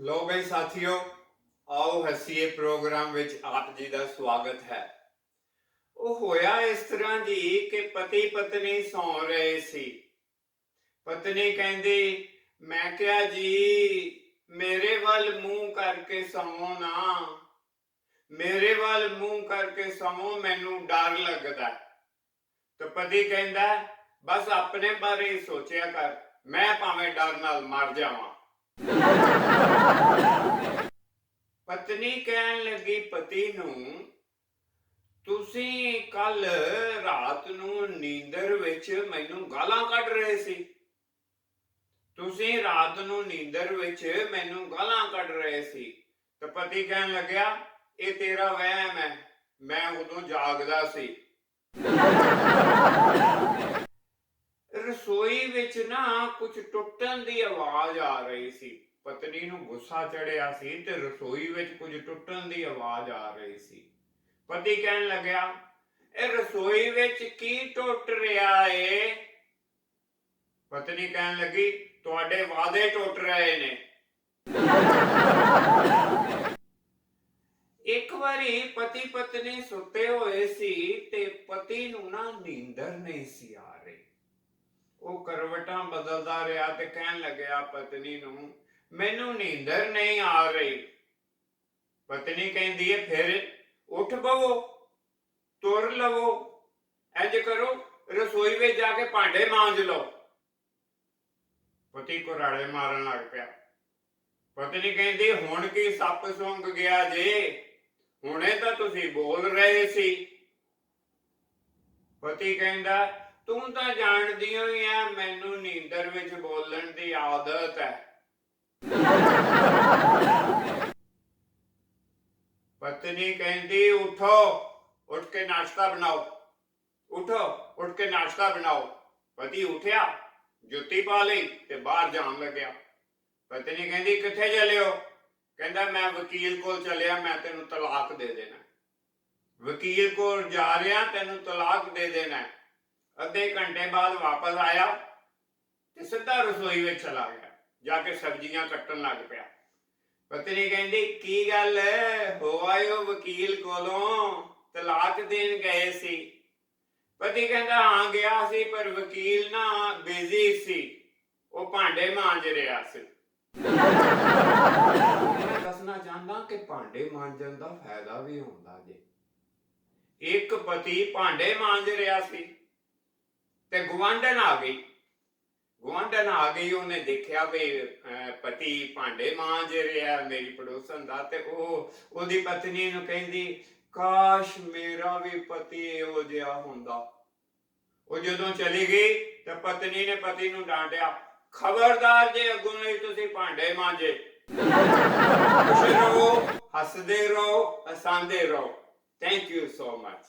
ਲੋ ਬਈ ਸਾਥੀਓ, ਆਓ ਹੱਸੀਏ ਪ੍ਰੋਗਰਾਮ ਵਿੱਚ ਆਪ ਜੀ ਦਾ ਸਵਾਗਤ ਹੈ। ਉਹ ਹੋਇਆ ਇਸ ਤਰ੍ਹਾਂ ਜੀ ਕਿ ਪਤੀ ਪਤਨੀ ਸੌਂ ਰਹੇ ਸੀ। ਪਤਨੀ ਕਹਿੰਦੀ, ਮੈਂ ਕਿਹਾ ਜੀ, ਮੇਰੇ ਵੱਲ ਮੂੰਹ ਕਰਕੇ ਸੌਂ ਨਾ। ਮੇਰੇ ਵੱਲ ਮੂੰਹ ਕਰਕੇ ਸੌਂ, ਮੈਨੂੰ ਡਰ ਲੱਗਦਾ ਤਾਂ ਪਤੀ ਕਹਿੰਦਾ, ਬਸ ਆਪਣੇ ਬਾਰੇ ਸੋਚਿਆ ਕਰ, ਮੈਂ ਭਾਵੇਂ ਡਰ ਨਾਲ ਮਰ ਜਾਵਾਂ। ਪਤਨੀ ਕਹਿਣ ਲੱਗੀ ਪਤੀ ਨੂੰ, ਤੁਸੀਂ ਕੱਲ ਰਾਤ ਨੂੰ ਨੀਂਦਰ ਵਿੱਚ ਮੈਨੂੰ ਗਾਲਾਂ ਕੱਢ ਰਹੇ ਸੀ। ਤੁਸੀਂ ਰਾਤ ਨੂੰ ਨੀਂਦਰ ਵਿੱਚ ਮੈਨੂੰ ਗਾਲਾਂ ਕੱਢ ਰਹੇ ਸੀ। ਤਾਂ ਪਤੀ ਕਹਿਣ ਲੱਗਿਆ, ਇਹ ਤੇਰਾ ਵਹਿਮ ਹੈ, ਮੈਂ ਉਦੋਂ ਜਾਗਦਾ ਸੀ। ਰਸੋਈ ਵਿੱਚ ਨਾ ਕੁਝ ਟੁੱਟਣ ਦੀ ਆਵਾਜ਼ ਆ ਰਹੀ ਸੀ। ਪਤਨੀ ਨੂੰ ਗੁੱਸਾ ਚੜਿਆ ਸੀ ਤੇ ਰਸੋਈ ਵਿੱਚ ਕੁਝ ਟੁੱਟਣ ਦੀ ਆਵਾਜ਼ ਆ ਰਹੀ ਸੀ। ਪਤੀ ਕਹਿਣ ਲੱਗਿਆ, ਇਹ ਰਸੋਈ ਵਿੱਚ ਕੀ ਟੁੱਟ ਰਿਹਾ ਏ? ਪਤਨੀ ਕਹਿਣ ਲੱਗੀ, ਤੁਹਾਡੇ ਵਾਅਦੇ ਟੁੱਟ ਰਹੇ ਨੇ। ਇੱਕ ਵਾਰੀ ਪਤੀ ਪਤਨੀ ਸੁੱਤੇ ਹੋਏ ਸੀ ਤੇ ਪਤੀ ਨੂੰ ਨਾ ਨੀਂਦਰ ਨਹੀਂ ਸੀ ਆ ਰਹੀ। ਉਹ ਕਰਵਟਾਂ ਬਦਲਦਾ ਰਿਹਾ ਤੇ ਕਹਿਣ ਲੱਗਿਆ, ਪਤਨੀ ਨੂੰ, ਮੈਨੂੰ ਨੀਂਦਰ ਨਹੀਂ ਆ ਰਹੀ। ਪਤਨੀ ਕਹਿੰਦੀ ਹੈ, ਫਿਰ ਉੱਠ ਬਵੋ ਤੁਰ ਲਵੋ ਇੰਜ ਕਰੋ, ਰਸੋਈ ਵਿੱਚ ਜਾ ਕੇ ਭਾਂਡੇ ਮਾਂਜ ਲਓ। ਪਤੀ ਕੁਰਾੜੇ ਮਾਰਨ ਲੱਗ ਪਿਆ। ਪਤਨੀ ਕਹਿੰਦੀ, ਹੁਣ ਕੀ ਸੱਪ ਸੁੰਗ ਗਿਆ ਜੇ? ਹੁਣੇ ਤਾਂ ਤੁਸੀਂ ਬੋਲ ਰਹੇ ਸੀ। ਪਤੀ ਕਹਿੰਦਾ ਤੂੰ ਤਾਂ ਜਾਣਦੀ ਹੋਈ ਆ ਮੈਨੂੰ ਨੀਂਦਰ ਵਿੱਚ ਬੋਲਣ ਦੀ ਆਦਤ ਹੈ ਪਤਨੀ ਕਹਿੰਦੀ, ਉਠੋ, ਉੱਠ ਕੇ ਨਾਸ਼ਤਾ ਬਣਾਓ। ਉਠੋ, ਉੱਠ ਕੇ ਨਾਸ਼ਤਾ ਬਣਾਓ। ਪਤੀ ਉਠਿਆ, ਜੁੱਤੀ ਪਾ ਲਈ ਤੇ ਬਾਹਰ ਜਾਣ ਲੱਗਿਆ। ਪਤਨੀ ਕਹਿੰਦੀ, ਕਿੱਥੇ ਚੱਲਿਓ ਕਹਿੰਦਾ, ਮੈਂ ਵਕੀਲ ਕੋਲ ਚੱਲਿਆ, ਮੈਂ ਤੈਨੂੰ ਤਲਾਕ ਦੇ ਦੇਣਾ। ਵਕੀਲ ਕੋਲ ਜਾ ਰਿਹਾ, ਤੈਨੂੰ ਤਲਾਕ ਦੇ ਦੇਣਾ। ਅੱਧੇ ਘੰਟੇ ਬਾਅਦ ਵਾਪਸ ਆਇਆ ਤੇ ਸਿੱਧਾ ਰਸੋਈ ਵਿੱਚ ਚਲਾ ਗਿਆ, ਜਾ ਕੇ ਸਬਜ਼ੀਆਂ ਕੱਟਣ ਲੱਗ ਪਿਆ। ਪਤਨੀ ਕਹਿੰਦੀ, ਕੀ ਗੱਲ? ਹੋ ਆਇਓ ਵਕੀਲ ਕੋਲੋਂ। ਤਲਾਕ ਦੇਣ ਗਏ ਸੀ। ਪਤੀ ਕਹਿੰਦਾ, ਹਾਂ, ਗਿਆ ਸੀ, ਪਰ ਵਕੀਲ ਨਾ ਬਿਜ਼ੀ ਸੀ। ਉਹ ਭਾਂਡੇ ਮਾਂਜ ਰਿਹਾ ਸੀ। ਮੈਂ ਦੱਸਣਾ ਚਾਹੁੰਦਾ ਕਿ ਭਾਂਡੇ ਮਾਂਜਣ ਦਾ ਫਾਇਦਾ ਵੀ ਹੁੰਦਾ ਜੇ। ਇੱਕ ਪਤੀ ਭਾਂਡੇ ਮਾਂਜ ਰਿਹਾ ਸੀ। ਤੇ ਗਵਾਂਢਣ ਆ ਗਈ। ਗਵਾਂਢਣ ਆ ਗਈ ਉਹਨੇ ਦੇਖਿਆ ਵੀ ਪਤੀ ਭਾਂਡੇ ਮਾਂਜ ਰਿਹਾ ਮੇਰੀ ਪੜੋਸਨ ਦਾ ਤੇ ਉਹ ਉਹਦੀ ਪਤਨੀ ਨੂੰ ਕਹਿੰਦੀ ਕਾਸ਼ ਮੇਰਾ ਵੀ ਪਤੀ ਇਹੋ ਜਿਹਾ ਹੁੰਦਾ। ਉਹ ਜਦੋਂ ਚਲੀ ਗਈ ਤਾਂ ਪਤਨੀ ਨੇ ਪਤੀ ਨੂੰ ਡਾਂਟਿਆ ਖਬਰਦਾਰ ਜੇ ਅੱਗੋਂ ਲਈ ਤੁਸੀਂ ਭਾਂਡੇ ਮਾਂਜੇ। ਖੁਸ਼ ਰਹੋ ਹੱਸਦੇ ਰਹੋ ਹਸਾਂਦੇ ਰਹੋ। Thank you so much